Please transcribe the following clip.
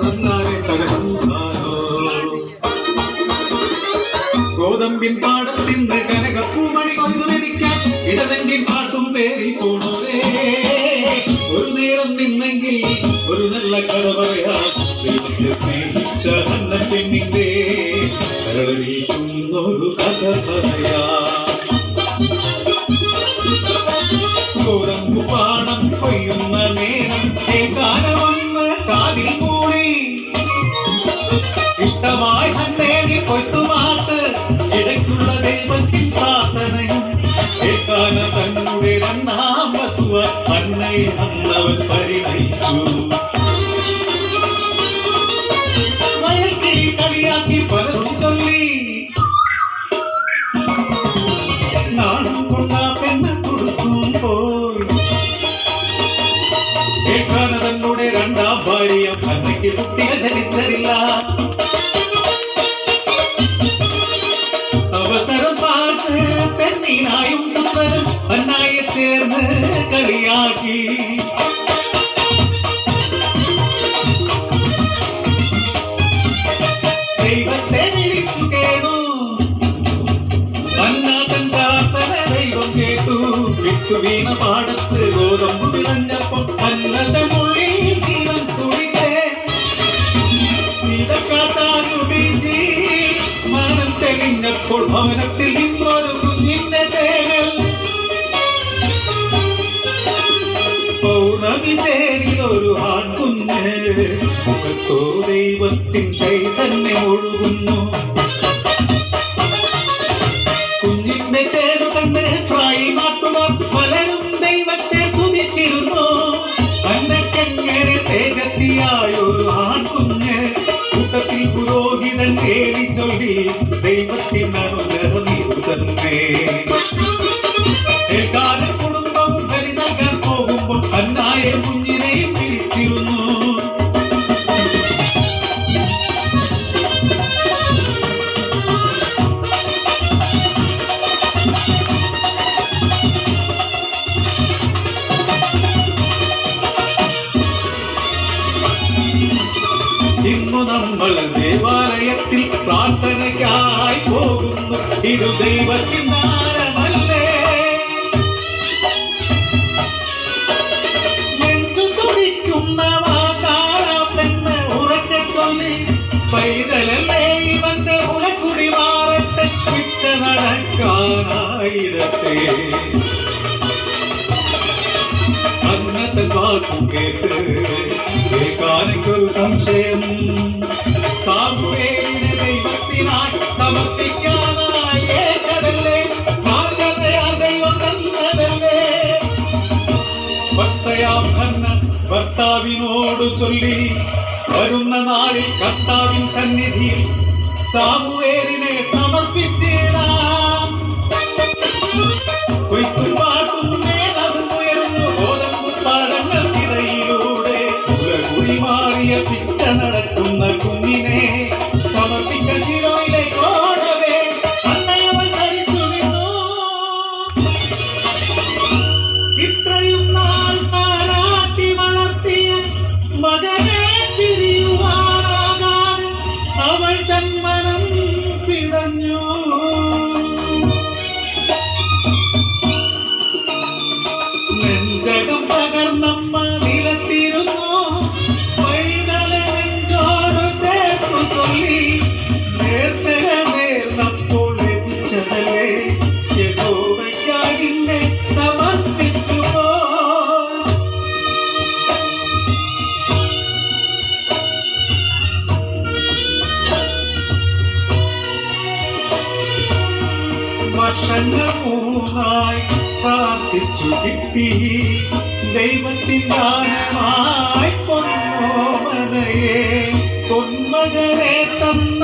തന്നാനോ ഗോതമ്പിൻ പാടം കനകപ്പൂമണി കൊയ്തു ഇടവെങ്കിൽ പാട്ടും ഒരു നേരം നിന്നെങ്കിൽ ഒരു നല്ല കഥ കഥ പാടം കൊയ്യുന്ന നേരം വന്ന് കാതിൽ മൂടി ഇഷ്ടമായി തന്നെ നീ കൊയ്ത്തുമാത്ത് ഇടയ്ക്കുള്ള ദൈവത്തിൽ പ്രാർത്ഥനയും ഏകാന തങ്ങളുടെ രണ്ടാം വധുവ അന്നയെ അന്നവൻ പരിണയിച്ചു. മയക്കിളി കളിയാക്കി പലരും ചൊല്ലി ഏകാന തങ്ങളുടെ രണ്ടാം ഭാര്യ അന്നയ്ക്ക് കുട്ടികൾ ജനിച്ചതില്ല അവസരം പാർത്ത് പെണ്ണിനായും പുത്രനും അന്നായെ ചേർന്ന് കളിയാക്കി ദൈവത്തെ വിളിച്ചു കേണു അന്നാഥൻ പ്രാർത്ഥന ദൈവം കേട്ടു വിത്തു വീണ പാടത്ത് ഗോതമ്പ് വിളഞ്ഞപ്പോൾ തെളിഞ്ഞപ്പോൾ ഭവനത്തിൽ നിന്നൊരു കുഞ്ഞിന്റെ തേകൾ പൗർണമി ചേരിലൊരു ആൺകുഞ്ഞ് മുഖത്തോ ദൈവത്തിൻ ചൈതന്യം ഒഴുകുന്നു. ചൊല്ലി ദൈവത്തിൻ അനുഗ്രഹം ഇത് ഇന്നു നമ്മൾ ദേവാലയത്തിൽ പ്രാർത്ഥനയ്ക്കായി പോകുന്നു ഇത് ദൈവത്തിൻ ദാനമല്ലേ നെഞ്ചു തുടിക്കുന്ന വാകാളപ്പെന്ന് ഉറക്കെ ചൊല്ലി പൈതലല്ലേ ഇവന്റെ ഉലക്കുടി മാറട്ടെ പിച്ച നടക്കാനായിരട്ടെ അന്നത്തെ വാക്കും കേട്ട് കേൾക്കാനൊരു സംശയം ഭർത്താവിനോട് ചൊല്ലി വരുന്ന നാളിൽ കർത്താവിൻ സന്നിധിയിൽ സാമുവേലിനെ സമർപ്പിച്ചിടാം. കൊയ്ത്തും പാട്ടും മേളവും ഉയർന്നു ഗോതമ്പു പാടങ്ങൾക്കിടയിലൂടെ ഉലകുടി മാറിയ പിച്ച നടക്കുന്ന ಜನ್ಮ വർഷങ്ങൾ മൂന്നായി പ്രാർത്ഥിച്ചു കിട്ടി. ദൈവത്തിൻ ദാനമായി പൊന്നോമനയെ പൊന്മകരെ തന്ന